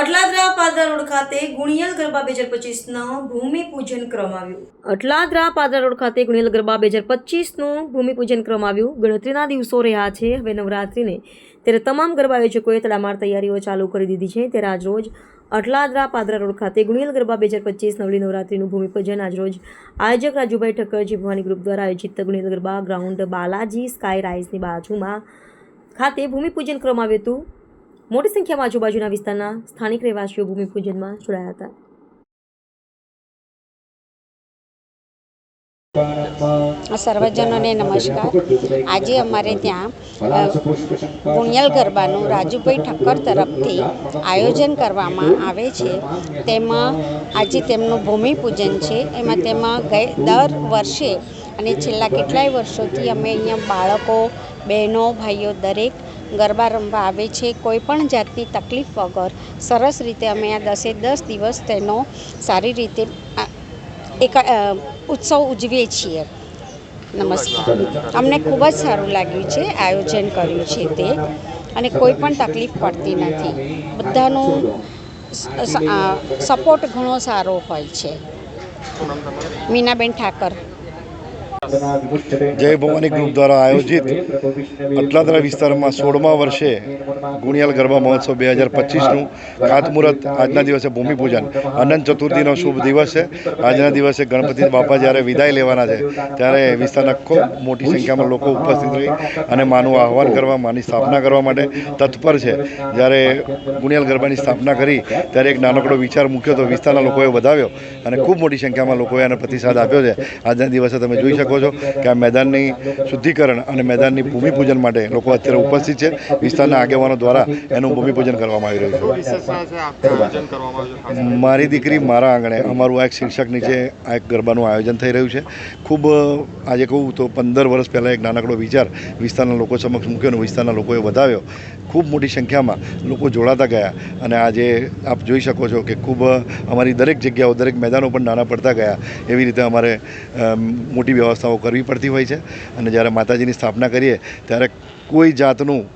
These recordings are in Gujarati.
અટલાદરા પાદરા રોડ ખાતે ગુણિયલ ગરબા બે હજાર પચીસના ભૂમિપૂજન ક્રમ આવ્યું અટલાદરા પાદરા રોડ ખાતે ગુણિયલ ગરબા બે હજાર પચીસનું ભૂમિપૂજન ક્રમ આવ્યું ગણતરીના દિવસો રહ્યા છે. હવે નવરાત્રિને ત્યારે તમામ ગરબા આયોજકોએ તડામાર તૈયારીઓ ચાલુ કરી દીધી છે. ત્યારે આજરોજ અટલાદરા પાદરા રોડ ખાતે ગુણિયલ ગરબા બે હજાર પચીસ નવલી નવરાત્રિનું ભૂમિપૂજન આજરોજ આયોજક રાજુભાઈ ઠક્કરજી ભવાની ગ્રુપ દ્વારા આયોજિત ગુણિયલ ગરબા ગ્રાઉન્ડ બાલાજી સ્કાય રાઇઝની બાજુમાં ખાતે ભૂમિપૂજન ક્રમ આવ્યું હતું. મોટી સંખ્યામાં આજુબાજુના વિસ્તારના સ્થાનિક રહેવાસીઓ ભૂમિપૂજનમાં જોડાયા હતા. સર્વજનોને નમસ્કાર. આજે અમારે ત્યાં પુણ્યલ ગરબાનું રાજુભાઈ ઠક્કર તરફથી આયોજન કરવામાં આવે છે. તેમાં આજે તેમનું ભૂમિપૂજન છે. એમાં તેમાં ગઈ, દર વર્ષે અને છેલ્લા કેટલાય વર્ષોથી અમે અહીંયા બાળકો, બહેનો, ભાઈઓ દરેક ગરબા રમવા આવે છે, કોઈ પણ જાતની તકલીફ વગર. સરસ રીતે અમે આ દસે દસ દિવસ તેનો સારી રીતે એક ઉત્સવ ઉજવીએ છીએ. નમસ્કાર. અમને ખૂબ જ સારું લાગ્યું છે આયોજન કર્યું છે તે, અને કોઈ પણ તકલીફ પડતી નથી. બધાનું સપોર્ટ ઘણો સારો હોય છે. મીનાબેન ઠાકર. જય ભવાની ગ્રુપ દ્વારા આયોજિત અટલાદરા વિસ્તારમાં સોળમા વર્ષે ગુણિયાલ ગરબા મહોત્સવ બે હજાર પચીસનું ખાતમુહૂર્ત આજના દિવસે ભૂમિપૂજન અનંત ચતુર્થીનો શુભ દિવસ છે. આજના દિવસે ગણપતિ બાપા જ્યારે વિદાય લેવાના છે, ત્યારે વિસ્તારના ખૂબ મોટી સંખ્યામાં લોકો ઉપસ્થિત રહી અને માનું આહવાન કરવા, માની સ્થાપના કરવા માટે તત્પર છે. જ્યારે ગુણિયાલ ગરબાની સ્થાપના કરી, ત્યારે એક નાનકડો વિચાર મૂક્યો તો વિસ્તારના લોકોએ વધાવ્યો અને ખૂબ મોટી સંખ્યામાં લોકોએ એનો પ્રતિસાદ આપ્યો છે. આજના દિવસે તમે જોઈ શકો છો કે આ મેદાનની શુદ્ધિકરણ અને મેદાનની ભૂમિપૂજન માટે લોકો અત્યારે ઉપસ્થિત છે. વિસ્તારના આગેવાનો દ્વારા એનું ભૂમિપૂજન કરવામાં આવી રહ્યું છે. મારી દીકરી મારા આંગણે અમારું આ એક શીર્ષક નીચે આ એક ગરબાનું આયોજન થઈ રહ્યું છે. ખૂબ આજે કહું તો પંદર વર્ષ પહેલાં એક નાનકડો વિચાર વિસ્તારના લોકો સમક્ષ મૂક્યો અને વિસ્તારના લોકોએ વધાવ્યો. ખૂબ મોટી સંખ્યામાં લોકો જોડાતા ગયા અને આજે આપ જોઈ શકો છો કે ખૂબ અમારી દરેક જગ્યાઓ દરેક મેદાનો પણ નાના પડતા ગયા. એવી રીતે અમારે મોટી મોટી વ્યવસ્થાઓ કરવી પડતી હોય છે. અને જ્યારે માતાજીની સ્થાપના કરીએ, ત્યારે કોઈ જાતનું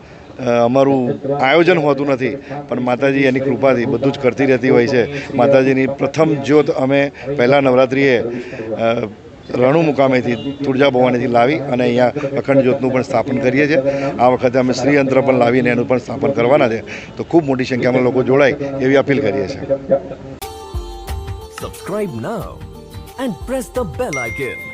અમારું આયોજન હોતું નથી. પણ માતાજી એની કૃપાથી બધું જ કરતી રહેતી હોય છે. માતાજીની પ્રથમ જ્યોત અમે પહેલાં નવરાત્રિએ રણુ મુકામેથી તુળજા ભવાનીથી લાવી અને અહીંયા અખંડ જ્યોતનું પણ સ્થાપન કરીએ છીએ. આ વખતે અમે શ્રીયંત્ર પણ લાવીને એનું પણ સ્થાપન કરવાના છે. તો ખૂબ મોટી સંખ્યામાં લોકો જોડાય એવી અપીલ કરીએ છીએ. Subscribe now and press the bell icon.